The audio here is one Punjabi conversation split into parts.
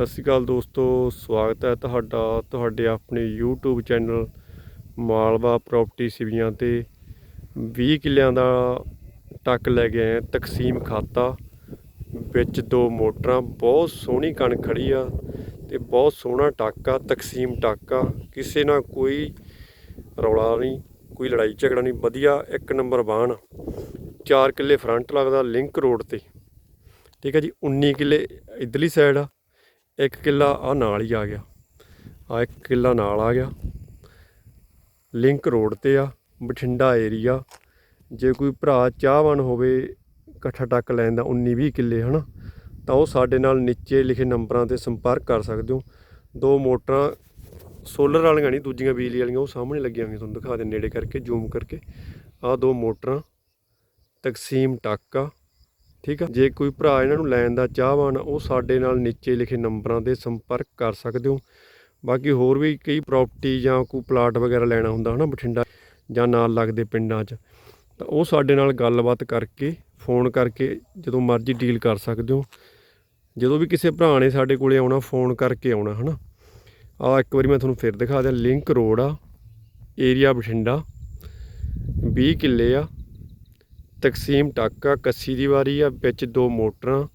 ਸਤਿ ਸ਼੍ਰੀ ਅਕਾਲ ਦੋਸਤੋ, ਸਵਾਗਤ ਹੈ ਤੁਹਾਡਾ, ਤੁਹਾਡੇ ਆਪਣੇ YouTube channel Malwa property Siviyan ਤੇ। 20 ਕਿੱਲਿਆਂ ਦਾ ਟੱਕ ਲੈ ਕੇ ਆਏ ਤਕਸੀਮ ਖਾਤਾ ਵਿੱਚ ਦੋ ਮੋਟਰਾਂ, ਬਹੁਤ ਸੋਹਣੀ ਕਣਕ ਖੜੀ ਆ ਤੇ ਬਹੁਤ ਸੋਹਣਾ ਟੱਕ ਆ, ਤਕਸੀਮ ਟੱਕ ਆ। ਕਿਸੇ ਨਾਲ ਕੋਈ ਰੌਲਾ ਨਹੀਂ, ਕੋਈ ਲੜਾਈ ਝਗੜਾ ਨਹੀਂ, ਵਧੀਆ ਇੱਕ ਨੰਬਰ ਬਾਣ 4 ਕਿੱਲੇ ਫਰੰਟ ਲੱਗਦਾ ਲਿੰਕ ਰੋਡ ਤੇ। ਠੀਕ ਹੈ ਜੀ 19 ਕਿੱਲੇ ਇਧਰਲੀ ਸਾਈਡ ਆ। ਇੱਕ ਕਿੱਲਾ ਆ ਨਾਲ ਹੀ ਆ ਗਿਆ। ਆ ਇੱਕ ਕਿੱਲਾ ਨਾਲ ਆ ਗਿਆ। ਲਿੰਕ ਰੋਡ ਤੇ ਆ, ਬਠਿੰਡਾ ਏਰੀਆ ਜੇ ਕੋਈ ਭਰਾ ਚਾਹਵਾਨ ਹੋਵੇ ਇਕੱਠਾ ਟੱਕ ਲੈਣ ਦਾ 19 20 ਕਿੱਲੇ, ਹਨਾ? ਤਾਂ ਉਹ ਸਾਡੇ ਨਾਲ ਨੀਚੇ ਲਿਖੇ ਨੰਬਰਾਂ ਤੇ ਸੰਪਰਕ ਕਰ ਸਕਦੇ ਹੋ। ਦੋ ਮੋਟਰਾਂ ਸੋਲਰ ਵਾਲੀਆਂ ਨਹੀਂ, ਦੂਜੀਆਂ ਬਿਜਲੀ ਵਾਲੀਆਂ, ਉਹ ਸਾਹਮਣੇ ਲੱਗੀਆਂ ਹੋਈਆਂ, ਤੁਹਾਨੂੰ ਦਿਖਾ ਦੇ ਨੇੜੇ ਕਰਕੇ, ਜ਼ੂਮ ਕਰਕੇ। ਆਹ ਦੋ ਮੋਟਰਾਂ, ਤਕਸੀਮ ਟੱਕ ਆ। ਠੀਕ ਆ? ਜੇ ਕੋਈ ਭਰਾ ਇਹਨਾਂ ਨੂੰ ਲੈਣ ਦਾ ਚਾਹਵਾਨ, ਉਹ ਸਾਡੇ ਨਾਲ ਨੀਚੇ ਲਿਖੇ ਨੰਬਰਾਂ ਤੇ ਸੰਪਰਕ ਕਰ ਸਕਦੇ ਹੋ। ਬਾਕੀ ਹੋਰ ਵੀ ਕਈ ਪ੍ਰਾਪਰਟੀ ਜਾਂ ਕੋਈ ਪਲਾਟ ਵਗੈਰਾ ਲੈਣਾ ਹੁੰਦਾ ਹਨਾ ਬਠਿੰਡਾ ਜਾਂ ਨਾਲ ਲੱਗਦੇ ਪਿੰਡਾਂ 'ਚ, ਤਾਂ ਉਹ ਸਾਡੇ ਨਾਲ ਗੱਲਬਾਤ ਕਰਕੇ ਫੋਨ ਕਰਕੇ ਜਦੋਂ ਮਰਜ਼ੀ ਡੀਲ ਕਰ ਸਕਦੇ ਹੋ। ਜਦੋਂ ਵੀ ਕਿਸੇ ਭਰਾ ਨੇ ਸਾਡੇ ਕੋਲੇ ਆਉਣਾ ਫੋਨ ਕਰਕੇ ਆਉਣਾ ਹਨਾ। ਆ ਇੱਕ ਵਾਰੀ ਮੈਂ ਤੁਹਾਨੂੰ ਫਿਰ ਦਿਖਾ ਦਿਆਂ ਲਿੰਕ ਰੋਡ ਆ ਏਰੀਆ ਬਠਿੰਡਾ 20 ਕਿੱਲੇ ਆ। ਤਕਸੀਮ ਟਾਕਾ ਕੱਸੀ ਦੀ ਵਾਰੀ ਆ, ਵਿੱਚ ਦੋ ਮੋਟਰਾਂ,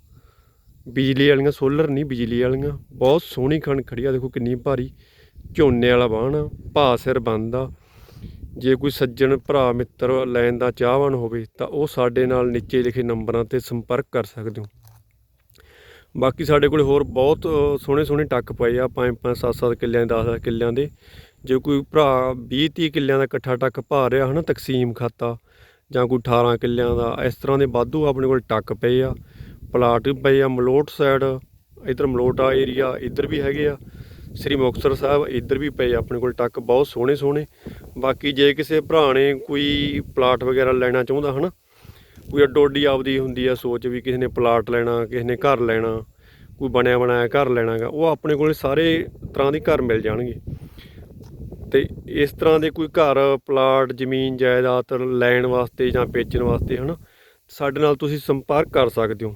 ਬਿਜਲੀ ਵਾਲੀਆਂ, ਸੋਲਰ ਨਹੀਂ, ਬਿਜਲੀ ਵਾਲੀਆਂ। ਬਹੁਤ ਸੋਹਣੀ ਖਣ ਖੜੀ ਆ, ਦੇਖੋ ਕਿੰਨੀ ਭਾਰੀ। ਝੋਨੇ ਵਾਲਾ ਬਾਣ ਆ ਭਾ ਸਿਰ ਬੰਦ ਜੇ ਕੋਈ ਸੱਜਣ ਭਰਾ, ਮਿੱਤਰ ਲੈਣ ਦਾ ਚਾਹਵਾਨ ਹੋਵੇ, ਤਾਂ ਉਹ ਸਾਡੇ ਨਾਲ ਨੀਚੇ ਲਿਖੇ ਨੰਬਰਾਂ ਤੇ ਸੰਪਰਕ ਕਰ ਸਕਦੇ ਹੋ। ਬਾਕੀ ਸਾਡੇ ਕੋਲ ਹੋਰ ਬਹੁਤ ਸੋਹਣੇ ਸੋਹਣੇ ਟੱਕ ਪਏ ਆ 5 5 7 7 ਕਿੱਲਿਆਂ 10 10 ਕਿੱਲਿਆਂ ਦੇ। ਜੇ ਕੋਈ ਭਰਾ 20 30 ਕਿੱਲਿਆਂ ਦਾ ਇਕੱਠਾ ਟੱਕ ਭਾ ਰਿਹਾ ਹਨਾ, ਤਕਸੀਮ ਖਾਤਾ ਜਾਂ ਕੋਈ 18 ਕਿੱਲਿਆਂ ਦਾ, ਇਸ ਤਰ੍ਹਾਂ ਦੇ ਵਾਧੂ ਆਪਣੇ ਕੋਲ ਟੱਕ ਪਏ ਆ। ਪਲਾਟ ਵੀ ਪਏ ਆ, ਮਲੋਟ ਸਾਈਡ ਇਧਰ ਮਲੋਟਾ ਏਰੀਆ ਇੱਧਰ ਵੀ ਹੈਗੇ ਆ। ਸ੍ਰੀ ਮੁਕਤਸਰ ਸਾਹਿਬ, ਇੱਧਰ ਵੀ ਪਏ ਆ ਆਪਣੇ ਕੋਲ ਟੱਕ, ਬਹੁਤ ਸੋਹਣੇ ਸੋਹਣੇ। ਬਾਕੀ ਜੇ ਕਿਸੇ ਭਰਾ ਨੇ ਕੋਈ ਪਲਾਟ ਵਗੈਰਾ ਲੈਣਾ ਚਾਹੁੰਦਾ ਹਨਾ, ਕੋਈ ਅੱਡੋ ਆਪਦੀ ਹੁੰਦੀ ਆ ਸੋਚ ਵੀ ਕਿਸੇ ਨੇ ਪਲਾਟ ਲੈਣਾ, ਕਿਸੇ ਨੇ ਘਰ ਲੈਣਾ, ਕੋਈ ਬਣਿਆ ਬਣਾਇਆ ਘਰ ਲੈਣਾਗਾ, ਉਹ ਆਪਣੇ ਕੋਲ ਸਾਰੇ ਤਰ੍ਹਾਂ ਦੇ ਘਰ ਮਿਲ ਜਾਣਗੇ। ਤੇ ਇਸ ਤਰ੍ਹਾਂ ਦੇ ਕੋਈ ਘਰ, ਪਲਾਟ, ਜ਼ਮੀਨ, ਜਾਇਦਾਦ ਲੈਣ ਵਾਸਤੇ ਜਾਂ ਵੇਚਣ ਵਾਸਤੇ ਹਨਾ, ਸਾਡੇ ਨਾਲ ਤੁਸੀਂ ਸੰਪਰਕ ਕਰ ਸਕਦੇ ਹੋ।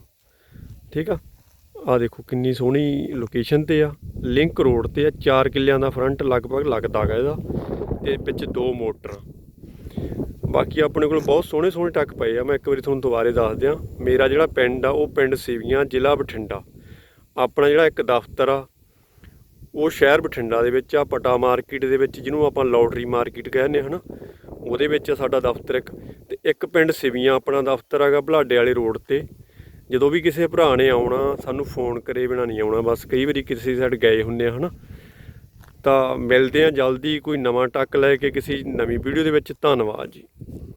ਠੀਕ ਆ? ਆ ਦੇਖੋ ਕਿੰਨੀ ਸੋਹਣੀ ਲੋਕੇਸ਼ਨ ਤੇ ਆ। ਲਿੰਕ ਰੋਡ ਤੇ ਆ। 4 ਕਿੱਲਿਆਂ ਦਾ ਫਰੰਟ ਲਗਭਗ ਲੱਗਦਾ ਗਾ ਇਹਦਾ ਤੇ ਵਿੱਚ ਦੋ ਮੋਟਰਾਂ। ਬਾਕੀ ਆਪਣੇ ਕੋਲ ਬਹੁਤ ਸੋਹਣੇ ਸੋਹਣੇ ਟੱਕ ਪਏ ਆ। ਮੈਂ ਇੱਕ ਵਾਰੀ ਤੁਹਾਨੂੰ ਦੁਬਾਰੇ ਦੱਸ ਦਿਆਂ। ਮੇਰਾ ਜਿਹੜਾ ਪਿੰਡ ਆ, ਉਹ ਪਿੰਡ ਸੇਵੀਆਂ, ਜ਼ਿਲ੍ਹਾ ਬਠਿੰਡਾ। ਆਪਣਾ ਜਿਹੜਾ ਇੱਕ ਦਫ਼ਤਰ ਆ ਉਹ ਸ਼ਹਿਰ ਬਠਿੰਡਾ ਦੇ ਵਿੱਚ ਆ, ਪਟਾ ਮਾਰਕੀਟ ਦੇ ਵਿੱਚ, ਜਿਹਨੂੰ ਆਪਾਂ ਲੋਟਰੀ ਮਾਰਕੀਟ ਕਹਿੰਦੇ ਹਨਾ? ਉਹਦੇ ਵਿੱਚ ਆ ਸਾਡਾ ਦਫ਼ਤਰ ਇੱਕ, ਤੇ ਇੱਕ ਪਿੰਡ ਸਿਵੀਆਂ ਆਪਣਾ ਦਫ਼ਤਰ ਹੈਗਾ ਭਲਾਡੇ ਵਾਲੇ ਰੋਡ ਤੇ। ਜਦੋਂ ਵੀ ਕਿਸੇ ਭਰਾ ਨੇ ਆਉਣਾ, ਸਾਨੂੰ ਫੋਨ ਕਰੇ ਬਿਨਾ ਨਹੀਂ ਆਉਣਾ, ਬਸ ਕਈ ਵਾਰੀ ਕਿਸੇ ਸਾਈਡ ਗਏ ਹੁੰਨੇ ਆ, ਹਨਾ? ਤਾਂ ਮਿਲਦੇ ਆ ਜਲਦੀ, ਕੋਈ ਨਵਾਂ ਟੱਕ ਲੈ ਕੇ ਕਿਸੇ ਨਵੀਂ ਵੀਡੀਓ ਦੇ ਵਿੱਚ, ਧੰਨਵਾਦ ਜੀ।